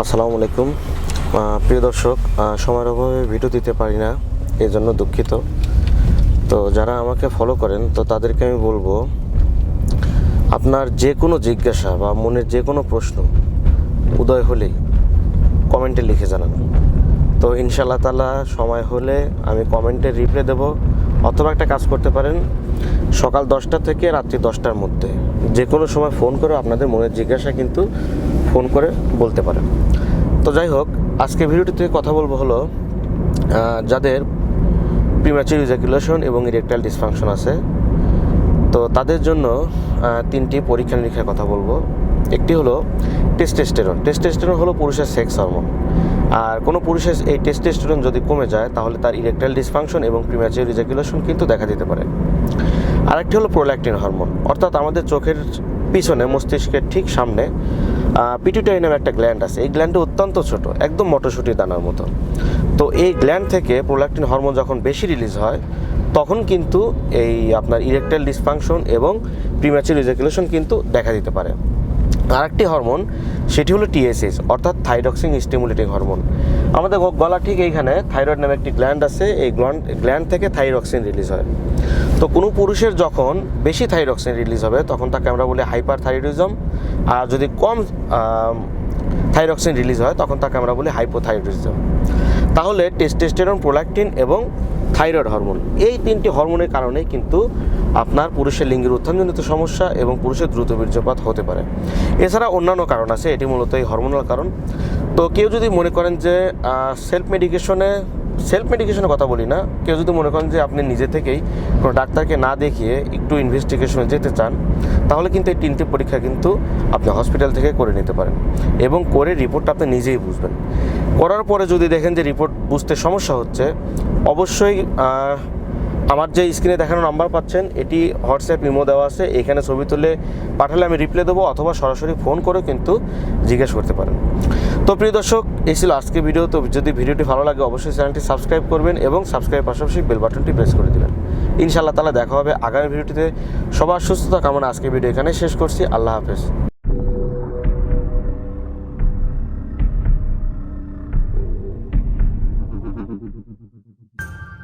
আসসালামু আলাইকুম। প্রিয় দর্শক সময়ের অভাবে ভিডিও দিতে পারি না এই জন্য দুঃখিত। তো যারা আমাকে ফলো করেন, তো তাদেরকে আমি বলব, আপনার যে কোনো জিজ্ঞাসা বা মনের যে কোনো প্রশ্ন, উদয় হলেই কমেন্টে লিখে জানান। তো ইনশাল্লাহ তালা সময় হলে আমি কমেন্টে রিপ্লাই দেবো, অথবা একটা কাজ করতে পারেন। সকাল দশটা থেকে রাত্রি দশটার মধ্যে। যে কোনো সময় ফোন করে আপনাদের মনের জিজ্ঞাসা কিন্তু ফোন করে বলতে পারেন। তো যাই হোক আজকে ভিডিওটিতে কথা বলব হলো যাদের প্রিম্যাচুর ইজাকুলেশন এবং ইরেকটাইল ডিসফাংশন আছে। তো তাদের জন্য তিনটি পরীক্ষা নিরীক্ষার কথা বলব। একটি হলো টেস্টেস্টেরন টেস্টেস্টেরন হলো পুরুষের সেক্স হরমোন আর কোনো পুরুষের এই টেস্টেস্টেরন যদি কমে যায়, তাহলে তার ইরেকটাইল ডিসফাংশন এবং প্রিম্যাচুর ইজাকুলেশন কিন্তু দেখা দিতে পারে। আরেকটি হলো প্রোল্যাক্টিন হরমোন অর্থাৎ আমাদের চোখের পিছনে মস্তিষ্কের ঠিক সামনে পিটুটারি নামে একটা গ্ল্যান্ড আছে। এই গ্ল্যান্ডটা অত্যন্ত ছোট, একদম মটরশুঁটি দানার মতো। তো এই গ্ল্যান্ড থেকে প্রোল্যাক্টিন হরমোন যখন বেশি রিলিজ হয়, তখন কিন্তু এই আপনার ইরেকটাইল ডিসফাংশন এবং প্রিম্যাচুর ইজাকুলেশন কিন্তু দেখা দিতে পারে। আরেকটি হরমোন, সেটি হলো টিএসএস অর্থাৎ থাইরক্সিন স্টিমুলেটিং হরমোন আমাদের গলা ঠিক এইখানে থাইরয়েড নামে একটি গ্ল্যান্ড আছে, এই গ্ল্যান্ড গ্ল্যান্ড থেকে থাইরক্সিন রিলিজ হয়। তো কোনো পুরুষের যখন বেশি থাইরক্সিন রিলিজ হবে, তখন তাকে আমরা বলি হাইপার থাইরয়েডিজম আর যদি কম থাইরক্সিন রিলিজ হয়, তখন তাকে আমরা বলি হাইপোথাইরয়েডিজম তাহলে টেস্টেস্টেরন প্রোল্যাক্টিন এবং থাইরয়েড হরমোন। এই তিনটি হরমোনের কারণেই কিন্তু আপনার পুরুষের লিঙ্গের উত্থানজনিত সমস্যা এবং পুরুষের দ্রুত বীর্যপাত হতে পারে। এছাড়া অন্যান্য কারণ আছে, এটি মূলত এই হরমোনাল কারণ। তো কেউ যদি মনে করেন যে সেলফ মেডিকেশনে সেলফ মেডিকেশনের কথা বলি না, কেউ যদি মনে করেন যে, আপনি নিজে থেকেই কোনো ডাক্তারকে না দেখিয়ে একটু ইনভেস্টিগেশনে যেতে চান, তাহলে কিন্তু এই তিনটি পরীক্ষা কিন্তু আপনি হসপিটাল থেকে করে নিতে পারেন এবং করে রিপোর্টটা আপনি নিজেই বুঝবেন। করার পরে যদি দেখেন যে রিপোর্ট বুঝতে সমস্যা হচ্ছে অবশ্যই আমার যে স্ক্রিনে দেখানো নাম্বার পাচ্ছেন, এটি হোয়াটসঅ্যাপ ইমো দেওয়া আছে। এখানে ছবি তুলে পাঠালে আমি রিপ্লাই দেবো অথবা সরাসরি ফোন করেও কিন্তু জিজ্ঞেস করতে পারেন। তো প্রিয় দর্শক, এই ছিল আজকে ভিডিও তো যদি ভিডিওটি ভালো লাগে, অবশ্যই চ্যানেলটি সাবস্ক্রাইব করবেন এবং সাবস্ক্রাইব পাশাপাশি বেল বাটনটি প্রেস করে দেবেন। ইনশাআল্লাহ তালা দেখা হবে আগামী ভিডিওটিতে সবার সুস্থতা কামনা আজকে ভিডিও এখানে শেষ করছি। আল্লাহ হাফেজ।